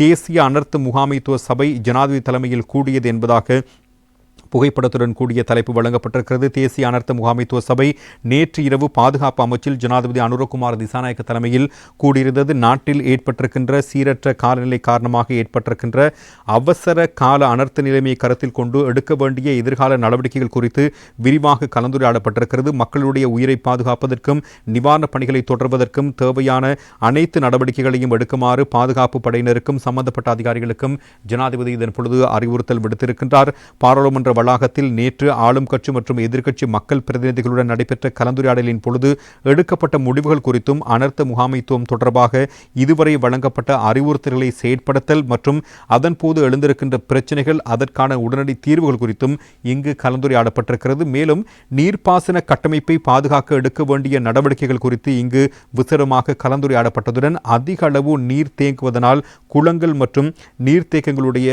தேசிய அனர்த்த முகாமைத்துவ சபை ஜனாதிபதி தலைமையில் கூடியது என்பதாக புகைப்படத்துடன் கூடிய தலைப்பு வழங்கப்பட்டிருக்கிறது. தேசிய அனர்த்த முகாமைத்துவ சபை நேற்று இரவு பாதுகாப்பு அமைச்சில் ஜனாதிபதி அனுரகுமார் திசாநாயக்க தலைமையில் கூடியிருந்தது. நாட்டில் ஏற்பட்டிருக்கின்ற சீரற்ற காலநிலை காரணமாக ஏற்பட்டிருக்கின்ற அவசர கால அனர்த்த நிலைமையை கருத்தில் கொண்டு எடுக்க வேண்டிய எதிர்கால நடவடிக்கைகள் குறித்து விரிவாக கலந்துரையாடப்பட்டிருக்கிறது. மக்களுடைய உயிரை பாதுகாப்பதற்கும் நிவாரணப் பணிகளை தொடர்வதற்கும் தேவையான அனைத்து நடவடிக்கைகளையும் எடுக்குமாறு பாதுகாப்பு படையினருக்கும் சம்பந்தப்பட்ட அதிகாரிகளுக்கும் ஜனாதிபதி இதன் பொழுது அறிவுறுத்தல் விடுத்திருக்கின்றார். பாராளுமன்ற வளாகத்தில் நேற்று ஆளும் கட்சி மற்றும் எதிர்க்கட்சி மக்கள் பிரதிநிதிகளுடன் நடைபெற்ற கலந்துரையாடலின் பொழுது எடுக்கப்பட்ட முடிவுகள் குறித்தும் அனர்த்த முகாமைத்துவம் தொடர்பாக இதுவரை வழங்கப்பட்ட அறிவுறுத்தல்களை செயற்படுத்தல் மற்றும் அதன்போது எழுந்திருக்கின்ற பிரச்சனைகள் அதற்கான உடனடி தீர்வுகள் குறித்தும் இங்கு கலந்துரையாடப்பட்டிருக்கிறது. மேலும் நீர்ப்பாசன கட்டமைப்பை பாதுகாக்க எடுக்க வேண்டிய நடவடிக்கைகள் குறித்து இங்கு விசரமாக கலந்துரையாடப்பட்டதுடன் அதிக அளவு நீர் தேங்குவதனால் குளங்கள் மற்றும் நீர்த்தேக்கங்களுடைய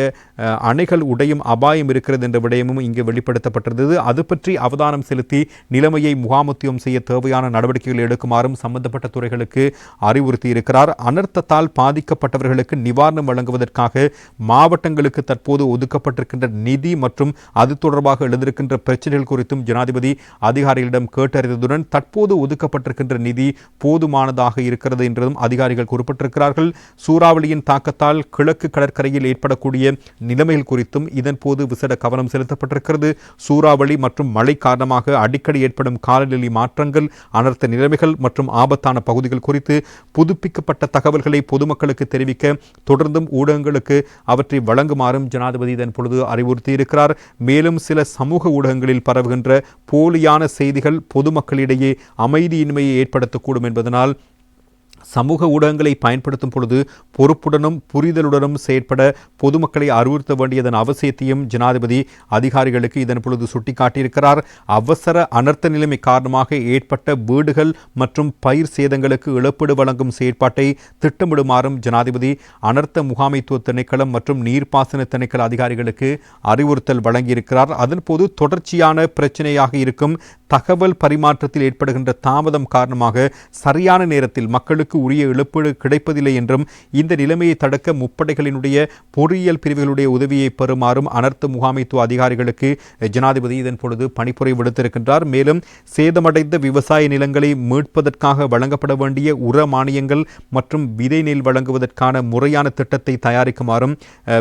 அணைகள் உடையும் அபாயம் இருக்கிறது என்ற விடயமும் இங்கு வெளிப்படுத்தப்பட்டிருந்தது. அது பற்றி அவதானம் செலுத்தி நிலைமையை முகாமுத்தியம் செய்ய தேவையான நடவடிக்கைகள் எடுக்குமாறும் சம்பந்தப்பட்ட துறைகளுக்கு அறிவுறுத்தி இருக்கிறார் அனர்த்தத்தால் பாதிக்கப்பட்டவர்களுக்கு நிவாரணம் வழங்குவதற்காக மாவட்டங்களுக்கு தற்போது ஒதுக்கப்பட்டிருக்கின்ற நிதி மற்றும் அது தொடர்பாக எழுந்திருக்கின்ற பிரச்சனைகள் குறித்தும் ஜனாதிபதி அதிகாரிகளிடம் கேட்டறிந்ததுடன் தற்போது ஒதுக்கப்பட்டிருக்கின்ற நிதி போதுமானதாக இருக்கிறது என்றதும் அதிகாரிகள் குறிப்பிட்டிருக்கிறார்கள். சூறாவளியின் தாக்கத்தால் கிழக்கு கடற்கரையில் ஏற்படக்கூடிய நிலைமைகள் குறித்தும் இதன் போது விசேட கவனம் செலுத்தப்பட்டிருக்கிறது. சூறாவளி மற்றும் மழை காரணமாக அடிக்கடி ஏற்படும் காலநிலை மாற்றங்கள் அனர்த்த நிலைமைகள் மற்றும் ஆபத்தான பகுதிகள் குறித்து புதுப்பிக்கப்பட்ட தகவல்களை பொதுமக்களுக்கு தெரிவிக்க தொடர்ந்தும் ஊடகங்களுக்கு அவற்றை வழங்குமாறும் ஜனாதிபதி இதன் பொழுது அறிவுறுத்தியிருக்கிறார். மேலும் சில சமூக ஊடகங்களில் பரவுகின்ற போலியான செய்திகள் பொதுமக்களிடையே அமைதியின்மையை ஏற்படுத்தக்கூடும் என்பதனால் சமூக ஊடகங்களை பயன்படுத்தும் பொழுது பொறுப்புடனும் புரிதலுடனும் செயற்பட பொதுமக்களை அறிவுறுத்த வேண்டியதன் அவசியத்தையும் ஜனாதிபதி அதிகாரிகளுக்கு இதன் பொழுது சுட்டிக்காட்டியிருக்கிறார். அவசர அனர்த்த நிலைமை காரணமாக ஏற்பட்ட வீடுகள் மற்றும் பயிர் சேதங்களுக்கு இழப்பீடு வழங்கும் செயற்பாட்டை திட்டமிடுமாறும் ஜனாதிபதி அனர்த்த முகாமைத்துவ திணைக்களம் மற்றும் நீர்ப்பாசன திணைக்கள அதிகாரிகளுக்கு அறிவுறுத்தல் வழங்கியிருக்கிறார். அதன்போது தொடர்ச்சியான பிரச்சனையாக இருக்கும் தகவல் பரிமாற்றத்தில் ஏற்படுகின்ற தாமதம் காரணமாக சரியான நேரத்தில் மக்களுக்கு உரிய இழப்பீடு கிடைப்பதில்லை என்றும் இந்த நிலைமையை தடுக்க முப்படைகளினுடைய பொறியியல் பிரிவுகளுடைய உதவியை பெறுமாறும் அனர்த்த முகாமைத்துவ அதிகாரிகளுக்கு ஜனாதிபதி இதன் பொழுது பணிப்புரை விடுத்திருக்கின்றார். மேலும் சேதமடைந்த விவசாய நிலங்களை மீட்பதற்காக வழங்கப்பட வேண்டிய உர மானியங்கள் மற்றும் விதை நெல் வழங்குவதற்கான முறையான திட்டத்தை தயாரிக்குமாறும்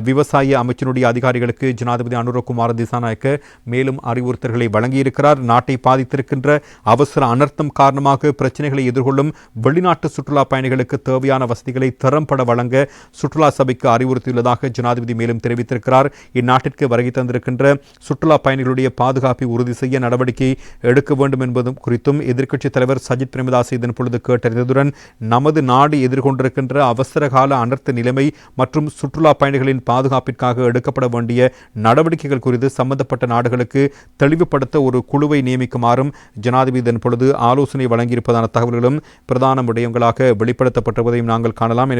விவசாய அமைச்சருடைய அதிகாரிகளுக்கு ஜனாதிபதி அனுரகுமார் திசாநாயக்க மேலும் அறிவுறுத்தல்களை வழங்கியிருக்கிறார். நாட்டை பாதித்திருக்கின்ற அவசர அனர்த்தம் காரணமாக பிரச்சனைகளை எதிர்கொள்ளும் வெளிநாட்டு சுற்றுலா பயணிகளுக்கு தேவையான வசதிகளை திறம்பட வழங்க சுற்றுலா சபைக்கு அறிவுறுத்தியுள்ளதாக ஜனாதிபதி மேலும் தெரிவித்திருக்கிறார். இந்நாட்டிற்கு வருகை தந்திருக்கின்ற சுற்றுலா பயணிகளுடைய பாதுகாப்பை உறுதி செய்ய நடவடிக்கை எடுக்க வேண்டும் என்பதும் குறித்தும் எதிர்க்கட்சித் தலைவர் சஜித் பிரேமதாஸ் இதன் பொழுது கேட்டறிந்ததுடன் நமது நாடு எதிர்கொண்டிருக்கின்ற அவசர கால அனர்த்த நிலைமை மற்றும் சுற்றுலா பயணிகளின் பாதுகாப்பிற்காக எடுக்கப்பட வேண்டிய நடவடிக்கைகள் குறித்து சம்பந்தப்பட்ட நாடுகளுக்கு தெளிவுபடுத்த ஒரு குழுவை நியமிக்குமாறும் ஜனாதிபதி இதன் பொழுது ஆலோசனை வழங்கியிருப்பதான தகவல்களும் பிரதான விடயங்களாக வெளிப்படுத்தப்பட்டுவதையும் நாங்கள் காணலாம். எனவே